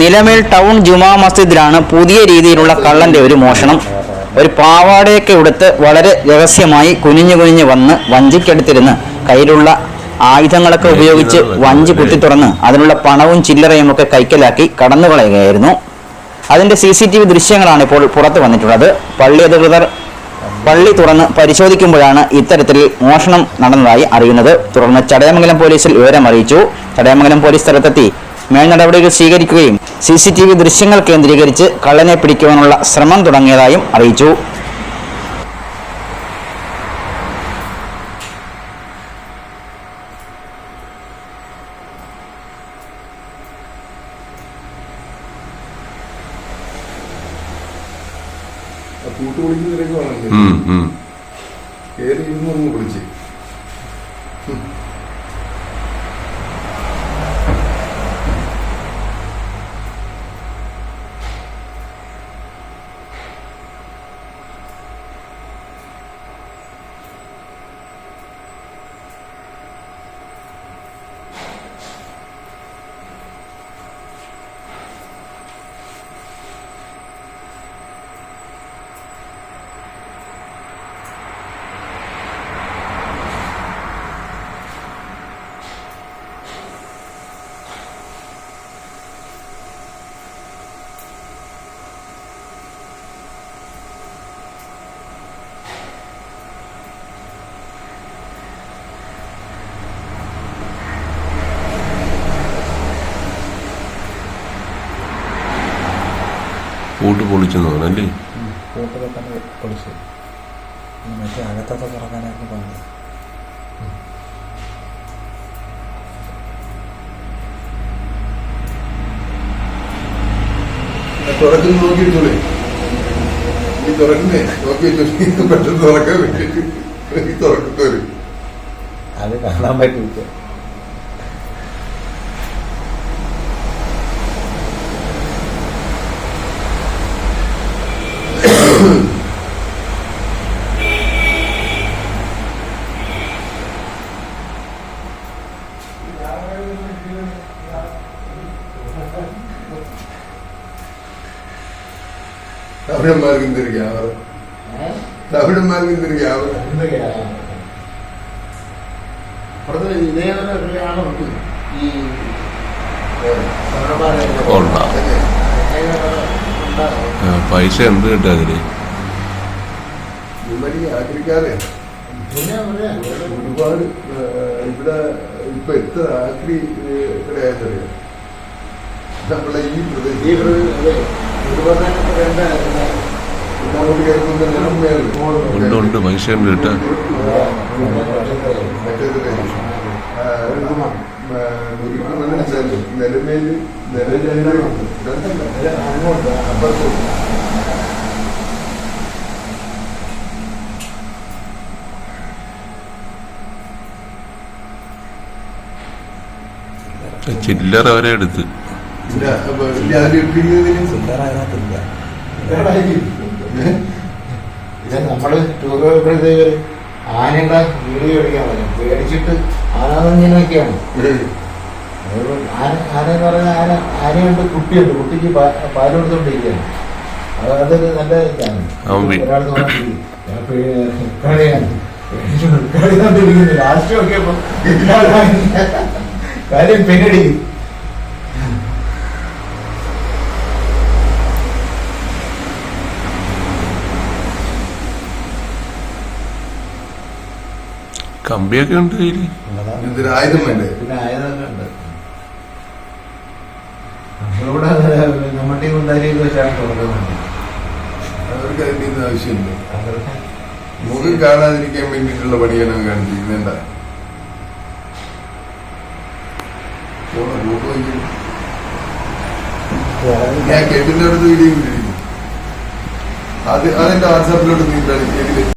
Nilamel town ജുമാ മസ്ജിദിലാണ് പുതിയ രീതിയിലുള്ള കള്ളന്റെ ഒരു മോഷണം. ഒരു പാവാടയൊക്കെ ഉടുത്ത് വളരെ രഹസ്യമായി കുനിഞ്ഞു കുനിഞ്ഞു വന്ന് വഞ്ചിക്കടുത്തിരുന്ന് കയ്യിലുള്ള ആയുധങ്ങളൊക്കെ ഉപയോഗിച്ച് വഞ്ചി കുത്തി തുറന്ന് അതിനുള്ള പണവും ചില്ലറയും ഒക്കെ കൈക്കലാക്കി കടന്നു കളയുകയായിരുന്നു അതിന്റെ സി സി ടി വി ദൃശ്യങ്ങളാണ് ഇപ്പോൾ പുറത്തു വന്നിട്ടുള്ളത്. പള്ളി അധികൃതർ പള്ളി തുറന്ന് പരിശോധിക്കുമ്പോഴാണ് ഇത്തരത്തിൽ മോഷണം നടന്നതായി അറിയുന്നത്. തുടർന്ന് ചടയമംഗലം പോലീസിൽ വിവരം അറിയിച്ചു. ചടയമംഗലം പോലീസ് സ്ഥലത്തെത്തി. മേൽ നടപടികൾ സ്വീകരിക്കുകയും സി സി ടി വി ദൃശ്യങ്ങൾ കേന്ദ്രീകരിച്ച് കള്ളനെ പിടിക്കുവാനുള്ള ശ്രമം തുടങ്ങിയതായും അറിയിച്ചു. കൂട്ട് വിളിക്കുന്നതിലേക്ക് വേണമെങ്കിൽ ഉം, ഉം. കയറി ഇരുന്ന് വിളിച്ച്? പൂട്ട് പൊളിച്ചെന്ന് തോന്നല്ലേ കൂട്ടൊക്കെ തന്നെ പൊളിച്ചു മറ്റേ അകത്തൊക്കെ തുറക്കാനായിരുന്നു പാട് തുറക്കുന്ന നോക്കിയിരുന്നോളേ ഈ തുറക്കുന്നേ നോക്കി വെച്ചു പെട്ടെന്ന് തുറക്കാൻ വേണ്ടിട്ട് ഈ തുറക്കുന്നവര് അത് കാണാൻ പറ്റില്ല. തമിഴന്മാർക്ക് എന്തൊരു ക്യാമറ തമിഴന്മാർക്ക് എന്തൊരു ക്യാമറ ഇതേപോലെ ഈ പൈസ എന്ത് കിട്ടാ അതിന് പിന്നെ ഒരുപാട് ഇവിടെ ഇപ്പൊ എത്ര ആക്രി കിടയാത്തറിയാം നമ്മളെ ഈ പ്രദേശം ഉണ്ട് ഉണ്ട് പൈസ ഉണ്ട് കേട്ടാ നിലമേൽ നിലമേൽ അങ്ങോട്ട് അപ്പുറത്ത് ചില്ലറ വരെ എടുത്ത്. നമ്മൾ ടൂർ പോയപ്പോഴത്തേക്ക് ആനയുടെ വീഡിയോ എടുക്കാൻ പറ്റും പേടിച്ചിട്ട് ആനാതഞ്ഞനൊക്കെയാണ് ആന ആന എന്ന് പറഞ്ഞാൽ ആന ആനയുണ്ട് കുട്ടിയുണ്ട്. കുട്ടിക്ക് പാ- പാൽ കൊടുത്തോണ്ടിരിക്കുകയാണ്. അത് അതൊരു നല്ല ഇതാണ്. ഒരാൾ തോന്നി ഞാൻ പേ- കളിയാണ് കളിക്കൊണ്ടിരിക്കുന്നു ലാസ്റ്റ് നോക്കിയപ്പോ കാര്യം പേടി കമ്പിയൊക്കെ ഉണ്ട് കയ്യിൽ. എന്തൊരു ആയുധം വേണ്ടേ? പിന്നെ ആയതൊക്കെ ഉണ്ട്. നമ്മളിവിടെ നമ്മുടെ കുണ്ടാരിയൊക്കെ വെച്ചാണ് തുടങ്ങുന്നത് അവർക്ക് ആവശ്യമുണ്ട് ആവശ്യമില്ല. മുഖം കാണാതിരിക്കാൻ വേണ്ടിയിട്ടുള്ള പണിയാണ് കാണിച്ചിരിക്കുന്നത് ഫോട്ടോ ഫോട്ടോ വയ്ക്കുന്നു. ഞാൻ കെട്ടിന്റെ അടുത്ത് വീഡിയോ അത് അതെന്റെ വാട്സാപ്പിലോട്ട് നീ ഇതിൽ